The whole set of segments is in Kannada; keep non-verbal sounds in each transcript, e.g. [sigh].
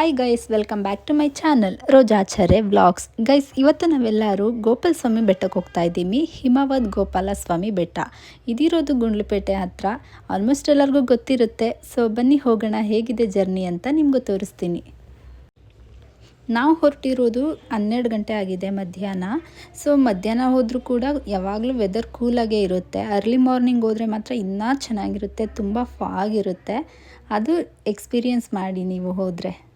Hi guys welcome back to my channel Rojacharya vlogs guys ಇವತ್ತು ನಾವೆಲ್ಲರೂ ಗೋಪಾಲ ಸ್ವಾಮಿ ಬೆಟ್ಟಕ್ಕೆ ಹೋಗ್ತಾ ಇದ್ದೀವಿ. ಹಿಮವದ್ ಗೋಪಾಲ ಸ್ವಾಮಿ ಬೆಟ್ಟ. ಇದಿರೋದು ಗುಂಡ್ಲುಪೇಟೆ ಹತ್ರ. ಆಲ್ಮೋಸ್ಟ್ ಎಲ್ಲರಿಗೂ ಗೊತ್ತಿರುತ್ತೆ. ಸೊ ಬನ್ನಿ ಹೋಗೋಣ. ಹೇಗಿದೆ ಜರ್ನಿ ಅಂತ ನಿಮಗೂ ತೋರಿಸ್ತೀನಿ. ನಾವು ಹೊರಟಿರೋದು ಹನ್ನೆರಡು ಗಂಟೆ ಆಗಿದೆ ಮಧ್ಯಾಹ್ನ. ಸೊ ಮಧ್ಯಾಹ್ನ ಹೋದರೂ ಕೂಡ ಯಾವಾಗಲೂ ವೆದರ್ ಕೂಲಾಗೇ ಇರುತ್ತೆ. ಅರ್ಲಿ ಮಾರ್ನಿಂಗ್ ಹೋದರೆ ಮಾತ್ರ ಇನ್ನೂ ಚೆನ್ನಾಗಿರುತ್ತೆ. ತುಂಬ ಫಾಗ್ ಇರುತ್ತೆ. ಅದು ಎಕ್ಸ್ಪೀರಿಯನ್ಸ್ ಮಾಡಿ ನೀವು ಹೋದರೆ.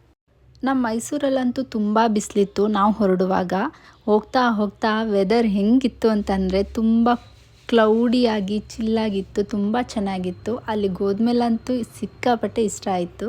ನಮ್ಮ ಮೈಸೂರಲ್ಲಂತೂ ತುಂಬ ಬಿಸಿಲಿತ್ತು. ನಾವು ಹೊರಡುವಾಗ ಹೋಗ್ತಾ ಹೋಗ್ತಾ ವೆದರ್ ಹೆಂಗಿತ್ತು ಅಂತಂದರೆ ತುಂಬ ಕ್ಲೌಡಿಯಾಗಿ ಚಿಲ್ಲಾಗಿತ್ತು ತುಂಬ ಚೆನ್ನಾಗಿತ್ತು. ಅಲ್ಲಿಗೆ ಹೋದ್ಮೇಲಂತೂ ಸಿಕ್ಕಾಪಟ್ಟೆ ಇಷ್ಟ ಆಯಿತು.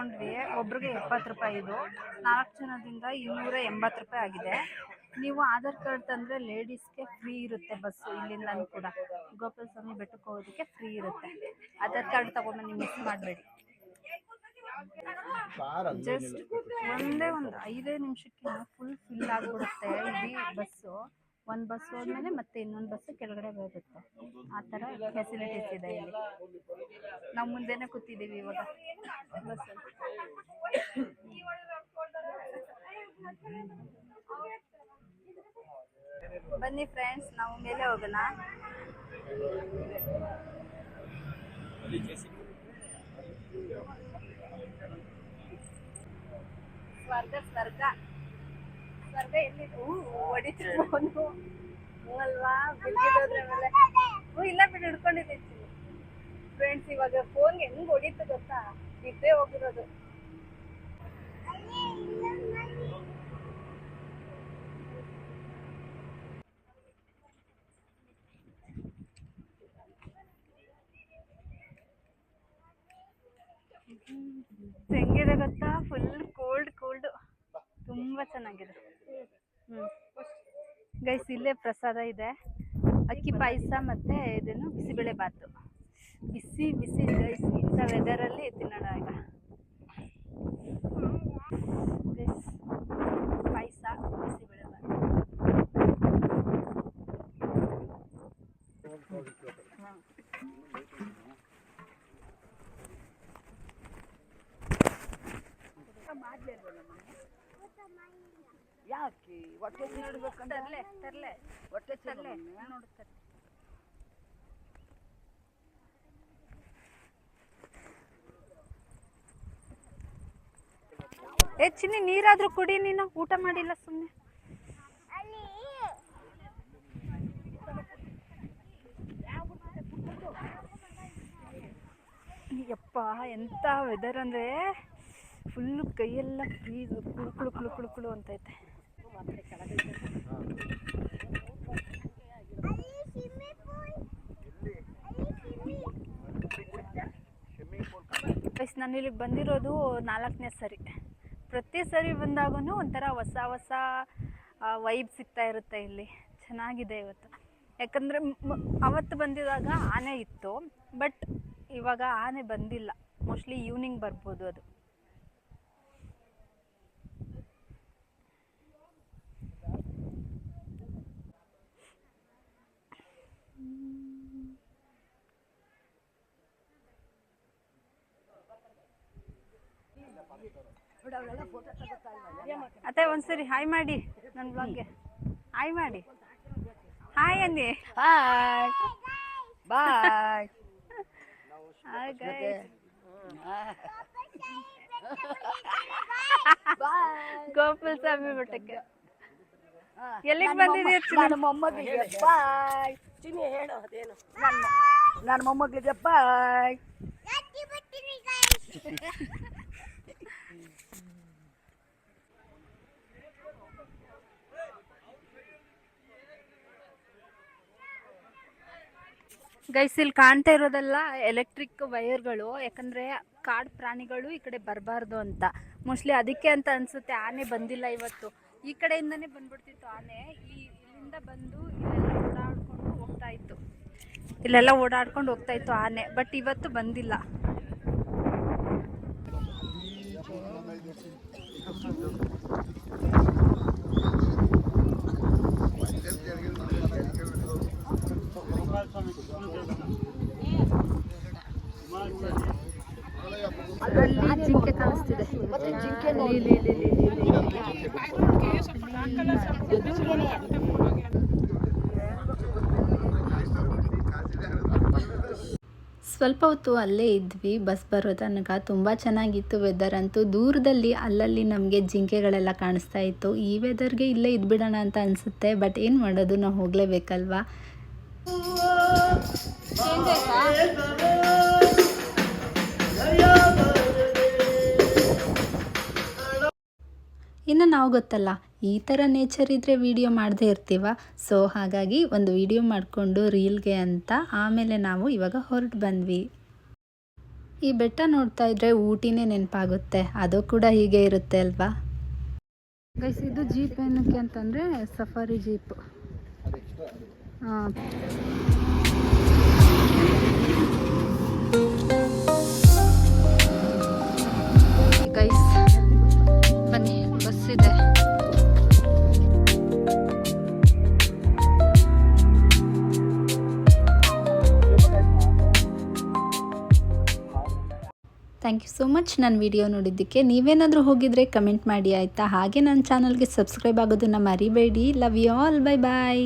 ತಗೊಂಡ್ವಿ. ಒಬ್ರಿಗೆ ಎಪ್ಪತ್ತು ರೂಪಾಯಿ ಇದು. ನಾಲ್ಕು ಜನದಿಂದ ಇನ್ನೂರ ಎಂಬತ್ತು ರೂಪಾಯಿ ಆಗಿದೆ. ನೀವು ಆಧಾರ್ ಕಾರ್ಡ್ ತಂದರೆ ಲೇಡೀಸ್ಗೆ ಫ್ರೀ ಇರುತ್ತೆ ಬಸ್ಸು ಇಲ್ಲಿಂದ ಕೂಡ. ಗೋಪಾಲ ಸ್ವಾಮಿ ಬೆಟ್ಟಕ್ಕೆ ಹೋಗೋದಕ್ಕೆ ಫ್ರೀ ಇರುತ್ತೆ. ಆಧಾರ್ ಕಾರ್ಡ್ ತಗೊಂಬನ್ನಿ ಮಿಸ್ ಮಾಡಬೇಡಿ. ಜಸ್ಟ್ ಒಂದೇ ಒಂದು ಐದೇ ನಿಮಿಷಕ್ಕೆ ಫುಲ್ ಫಿಲ್ ಆಗಿಬಿಡುತ್ತೆ. ಇಡೀ ಬಸ್ಸು. ಒಂದು ಬಸ್ ಹೋದ್ಮೇಲೆ ಮತ್ತೆ ಇನ್ನೊಂದು ಬಸ್ ಕೆಳಗಡೆ ಬರುತ್ತೆ ಆ ಥರ ಫೆಸಿಲಿಟೀಸ್ ಇದೆ ಇಲ್ಲಿ. ನಾವು ಮುಂದೆನೇ ಕೂತಿದ್ದೀವಿ ಇವಾಗ. ಬನ್ನಿ ಫ್ರೆಂಡ್ಸ್ ನಾವು ಮೇಲೆ ಹೋಗೋಣ. ಸ್ವರ್ಗ ಸ್ವರ್ಗ. ಸ್ವರ್ಗ ಎಲ್ಲಿ? ಹೊಡಿತು ಅಲ್ವಾ ಮೇಲೆ. ಹ್ಞೂ ಇಲ್ಲ ಬಿಟ್ಟು ಹಿಡ್ಕೊಂಡಿದ್ದೀನಿ. ಫ್ರೆಂಡ್ಸ್ ಇವಾಗ ಫೋನ್ ಹೆಂಗ್ ಹೊಡಿತು ಗೊತ್ತಾ? ಇದ್ದೇ ಹೋಗಿರೋದು. ಹೆಂಗಿದೆ ಗೊತ್ತಾ? ಫುಲ್ ಕೋಲ್ಡ್ ಕೋಲ್ಡ್ ತುಂಬಾ ಚೆನ್ನಾಗಿದೆ. ಹ್ಮ್. ಗೈಸ್ ಇಲ್ಲೇ ಪ್ರಸಾದ ಇದೆ. ಅಕ್ಕಿ ಪಾಯಸ ಮತ್ತೆ ಇದೇನು ಬಿಸಿಬೇಳೆ ಬಾತು. ಬಿಸಿ ಬಿಸಿ ಗೈಸ್ ಇಂಥ ವೆದರಲ್ಲಿ ತಿನ್ನೋಣ ಈಗ. ಗೈಸ್ ಪಾಯಸ ಬಿಸಿಬೇಳೆ ಬಾತು ಯಾಕೆ ಹೊಟ್ಟೆ ತಿನ್ನಡ್ಬೇಕಂತ ತರ್ಲೆ ತರ್ಲೆ. ಹೊಟ್ಟೆ ತರ್ಲೆ. ತಿನ್ನಲ್ಲ ನೋಡು ಏ ಚಿನ್ನಿ ನೀರಾದ್ರೂ ಕುಡಿ ನೀನು. ಊಟ ಮಾಡಿಲ್ಲ ಸುಮ್ಮನೆ ಯಪ್ಪ ಎಂತ ವೆದರ್ ಅಂದ್ರೆ ಫುಲ್ಲು ಕೈಯೆಲ್ಲ ಫ್ರೀಸ್ ಕುಳುಕುಳು ಕುಳು ಕುಳುಕುಳು ಕುಳು ಕುಳು ಅಂತೈತೆ ಗೈಸ್ ನಾನು ಇಲ್ಲಿಗೆ ಬಂದಿರೋದು ನಾಲ್ಕನೇ ಸರಿ. ಪ್ರತಿ ಸರಿ ಬಂದಾಗೂ ಒಂಥರ ಹೊಸ ಹೊಸ ವೈಬ್ ಸಿಗ್ತಾ ಇರುತ್ತೆ ಇಲ್ಲಿ. ಚೆನ್ನಾಗಿದೆ ಇವತ್ತು. ಯಾಕಂದರೆ ಅವತ್ತು ಬಂದಿದಾಗ ಆನೆ ಇತ್ತು ಬಟ್ ಇವಾಗ ಆನೆ ಬಂದಿಲ್ಲ. ಮೋಸ್ಟ್ಲಿ ಈವ್ನಿಂಗ್ ಬರ್ಬೋದು ಅದು. ಅತ್ತೆ ಒಂದ್ಸರಿ ಹಾಯ್ ಮಾಡಿ ನನ್ನ ಬ್ಲಾಗ್ಗೆ ಹಾಯ್ ಮಾಡಿ. ಹಾಯ್ ಅಂದಿ. ಹಾಯ್ ಬಾಯ್ ಗೋಪುಲ್ ಸ್ವಾಮಿ ಬೆಟ್ಟಕ್ಕೆ ಎಲ್ಲಿಗೆ ಬಂದಿದ್ದೀರಿ ನನ್ನ ಮೊಮ್ಮಗಳಿಗೆ ಬಾಯ್ ಚಿನಿ ಹೇಳು ಅದೇನು? ನನ್ನ ನನ್ನ ಮೊಮ್ಮಗಳಿಗೆ ಬಾಯ್ [laughs] ಗೈಸ್ ಇಲ್ಲಿ ಕಾಣ್ತಾ ಇರೋದೆಲ್ಲ ಎಲೆಕ್ಟ್ರಿಕ್ ವೈರ್ಗಳು ಯಾಕಂದ್ರೆ ಕಾಡು ಪ್ರಾಣಿಗಳು ಈ ಕಡೆ ಬರಬಾರ್ದು ಅಂತ. ಮೋಸ್ಟ್ಲಿ ಅದಕ್ಕೆ ಅಂತ ಅನ್ಸುತ್ತೆ, ಆನೆ ಬಂದಿಲ್ಲ ಇವತ್ತು. ಈ ಕಡೆಯಿಂದನೇ ಬಂದ್ಬಿಡ್ತಿತ್ತು ಆನೆ. ಈ ಇಲ್ಲಿಂದ ಬಂದು ಇಲ್ಲೆಲ್ಲ ಓಡಾಡ್ಕೊಂಡು ಹೋಗ್ತಾ ಇತ್ತು. ಇಲ್ಲೆಲ್ಲ ಓಡಾಡ್ಕೊಂಡು ಹೋಗ್ತಾ ಇತ್ತು ಆನೆ ಬಟ್ ಇವತ್ತು ಬಂದಿಲ್ಲ. ಸ್ವಲ್ಪ ಹೊತ್ತು ಅಲ್ಲೇ ಇದ್ವಿ ಬಸ್ ಬರೋ ತನಕ. ತುಂಬ ಚೆನ್ನಾಗಿತ್ತು ವೆದರ್ ಅಂತೂ. ದೂರದಲ್ಲಿ ಅಲ್ಲಲ್ಲಿ ನಮಗೆ ಜಿಂಕೆಗಳೆಲ್ಲ ಕಾಣಿಸ್ತಾ ಇತ್ತು. ಈ ವೆದರ್ಗೆ ಇಲ್ಲೇ ಇದ್ಬಿಡೋಣ ಅಂತ ಅನಿಸುತ್ತೆ ಬಟ್ ಏನು ಮಾಡೋದು? ನಾವು ಹೋಗಲೇಬೇಕಲ್ವಾ? ಇನ್ನು ನಾವು ಗೊತ್ತಲ್ಲ. ಈ ಥರ ನೇಚರ್ ಇದ್ದರೆ ವಿಡಿಯೋ ಮಾಡದೇ ಇರ್ತೀವ. ಸೊ ಹಾಗಾಗಿ ಒಂದು ವಿಡಿಯೋ ಮಾಡಿಕೊಂಡು ರೀಲ್ಗೆ ಅಂತ ಆಮೇಲೆ ನಾವು ಇವಾಗ ಹೊರಟು ಬಂದ್ವಿ. ಈ ಬೆಟ್ಟ ನೋಡ್ತಾ ಇದ್ರೆ ಊಟಿನೇ ನೆನಪಾಗುತ್ತೆ. ಅದು ಕೂಡ ಹೀಗೆ ಇರುತ್ತೆ ಅಲ್ವಾ? ಗೈಸ್ ಇದು ಜೀಪ್ ಏನಕ್ಕೆ ಅಂತಂದರೆ ಸಫಾರಿ ಜೀಪ್ ಹಾಂ ಥ್ಯಾಂಕ್ ಯು ಸೋ ಮಚ್ ನನ್ನ ವಿಡಿಯೋ ನೋಡಿದ್ದಕ್ಕೆ ನೀವೇನಾದರೂ ಹೋಗಿದ್ರೆ ಕಮೆಂಟ್ ಮಾಡಿ ಆಯಿತಾ? ಹಾಗೆ ನನ್ನ ಚಾನಲ್ಗೆ ಸಬ್ಸ್ಕ್ರೈಬ್ ಆಗೋದನ್ನು ಮರಿಬೇಡಿ. Love you all bye bye